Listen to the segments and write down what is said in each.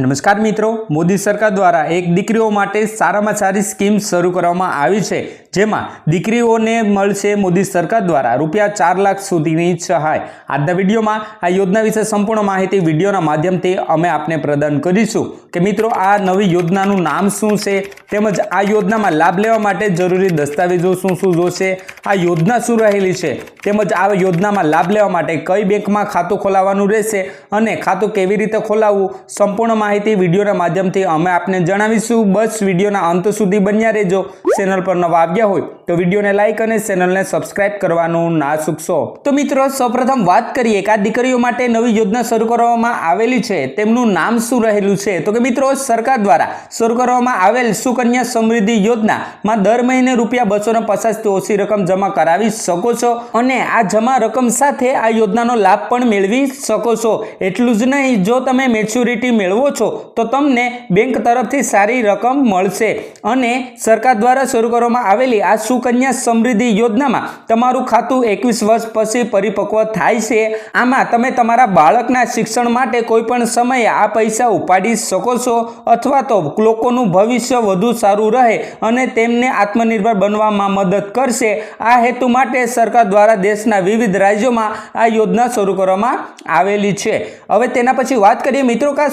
નમસ્કાર મિત્રો, મોદી સરકાર દ્વારા એક દીકરીઓ માટે સારામાં સારી સ્કીમ શરૂ કરવામાં આવી છે, જેમાં દીકરીઓને મળશે મોદી સરકાર દ્વારા રૂપિયા ચાર લાખ સુધીની સહાય. આજના વિડીયોમાં આ યોજના વિશે સંપૂર્ણ માહિતી વિડીયોના માધ્યમથી અમે આપને પ્રદાન કરીશું. કે મિત્રો, આ નવી યોજનાનું નામ શું છે? તેમજ આ યોજનામાં લાભ લેવા માટે જરૂરી દસ્તાવેજો શું શું જોશે? આ યોજના શું રહેલી છે? તેમજ આ યોજનામાં લાભ લેવા માટે કઈ બેંકમાં ખાતું ખોલાવવાનું રહેશે અને ખાતું કેવી રીતે ખોલાવવું? સંપૂર્ણ માહિતી વિડીયોના માધ્યમથી અમે આપને જણાવીશું. બસ વિડીયોના અંત સુધી બન્યા રહેજો. ચેનલ પર નવા આવ્યા હોય તો વિડીયોને લાઇક અને ચેનલને સબસ્ક્રાઇબ કરવાનું ના ચૂકશો તો મિત્રો, સૌપ્રથમ વાત કરીએ કે આ દીકરીઓ માટે નવી યોજના શરૂ કરવામાં આવેલી છે. તેમનું નામ શું રહેલું છે? તો કે મિત્રો, સરકાર દ્વારા શરૂ કરવામાં આવેલ સુકન્યા સમૃદ્ધિ યોજનામાં દર મહિને રૂપિયા બસો ને પચાસથી ઓછી રકમ જમા કરાવી શકો છો અને આ જમા રકમ સાથે આ યોજનાનો લાભ પણ મેળવી શકો છો. એટલું જ નહીં, જો તમે મેચ્યોરિટી મેળવો છો, તો તમને બેંક તરફથી સારી રકમ મળશે. અને સરકાર દ્વારા શરૂ કરવામાં આવેલી આ સુકન્યા સમૃદ્ધિ યોજનામાં તમારું ખાતું એકવીસ વર્ષ પછી પરિપક્વ થાય છે. આમાં તમે તમારા બાળકના શિક્ષણ માટે કોઈ પણ સમયે આ પૈસા ઉપાડી શકો છો અથવા તો લોકોનું ભવિષ્ય વધુ સારું રહે અને તેમને આત્મનિર્ભર બનવામાં મદદ કરશે. આ હેતુ માટે સરકાર દ્વારા દેશના વિવિધ રાજ્યોમાં આ યોજના શરૂ કરવામાં આવેલી છે. હવે તેના પછી વાત કરીએ મિત્રો કે આ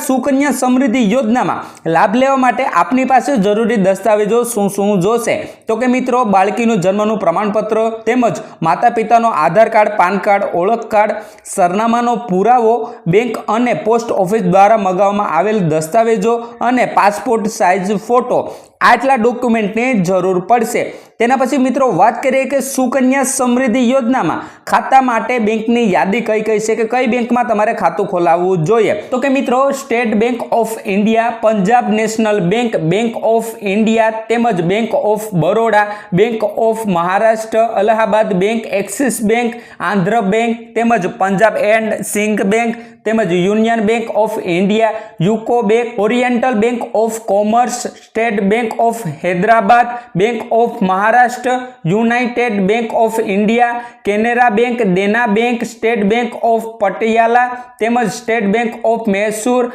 સુકન્યા સમૃદ્ધિ યોજનામાં લાભ લેવા માટે આપની પાસે જરૂરી દસ્તાવેજો શું શું જોશે? તો કે મિત્રો, બાળકીનું જન્મનું પ્રમાણપત્ર તેમજ માતા પિતાનો આધાર કાર્ડ, પાન કાર્ડ, ઓળખ કાર્ડ, સરનામાનો પુરાવો, બેંક અને પોસ્ટ ઓફિસ દ્વારા મગાવવામાં આવેલ દસ્તાવેજો અને પાસપોર્ટ સાઇઝ ફોટો. આટલા ડોક્યુમેન્ટની જરૂર પડશે. તેના પછી મિત્રો, વાત કરીએ કે સુકન્યા સમૃદ્ધિ યોજનામાં ખાતા માટે બેંકની યાદી કઈ કઈ છે કે કઈ બેંકમાં તમારે ખાતું ખોલાવવું જોઈએ? તો કે મિત્રો, state bank of India Punjab national bank bank of India તેમજ bank of Baroda bank of Maharashtra Allahabad bank Axis bank Andhra bank તેમજ પંજાબ એન્ડ સિંઘ બેંક તેમજ union bank of India UCO bank oriental bank of commerce state bank of Hyderabad bank of Maharashtra united bank of India Canara bank Dena bank state bank of Patiala તેમજ state bank of Mysore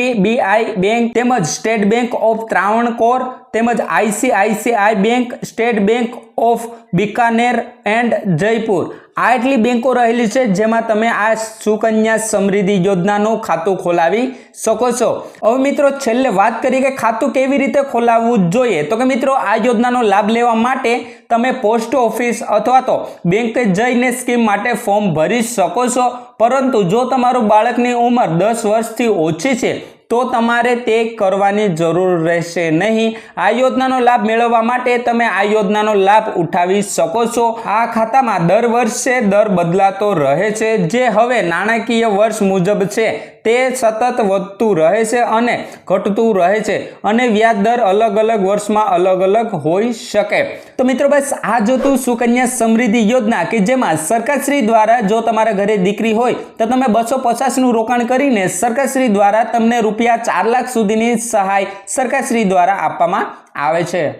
IDBI bank તેમજ state bank of Travancore તેમજ ICICI bank state bank of Bikaner and Jaipur. આ એટલી બેંકો રહેલી છે જેમાં તમે આ સુકન્યા સમૃદ્ધિ યોજનાનું ખાતું ખોલાવી શકો છો. હવે મિત્રો, છેલ્લે વાત કરીએ કે ખાતું કેવી રીતે ખોલાવવું જોઈએ. તો કે મિત્રો, આ યોજનાનો લાભ લેવા માટે તમે પોસ્ટ ઓફિસ અથવા તો બેંકે જઈને સ્કીમ માટે ફોર્મ ભરી શકો છો. પરંતુ જો તમારું બાળકની ઉંમર દસ વર્ષથી ઓછી છે તો તમારે તે કરવાની જરૂર રહેશે નહીં. આ યોજનાનો લાભ મેળવવા માટે તમે આ યોજનાનો લાભ ઉઠાવી શકો છો. આ ખાતામાં દર વર્ષે દર બદલાતો રહે છે. જે હવે નાણાકીય વર્ષ મુજબ છે, તે સતત વધતું રહે છે અને ઘટતું રહે છે અને વ્યાજ દર અલગ અલગ વર્ષમાં અલગ અલગ હોઈ શકે. તો મિત્રો બસ, આ જોતું સુકન્યા સમૃદ્ધિ યોજના કે જેમાં સરકારશ્રી દ્વારા જો તમારા ઘરે દીકરી હોય, તો તમે બસો પચાસનું રોકાણ કરીને સરકારશ્રી દ્વારા તમને રૂપિયા ચાર લાખ સુધીની સહાય સરકારશ્રી દ્વારા આપવામાં આવે છે.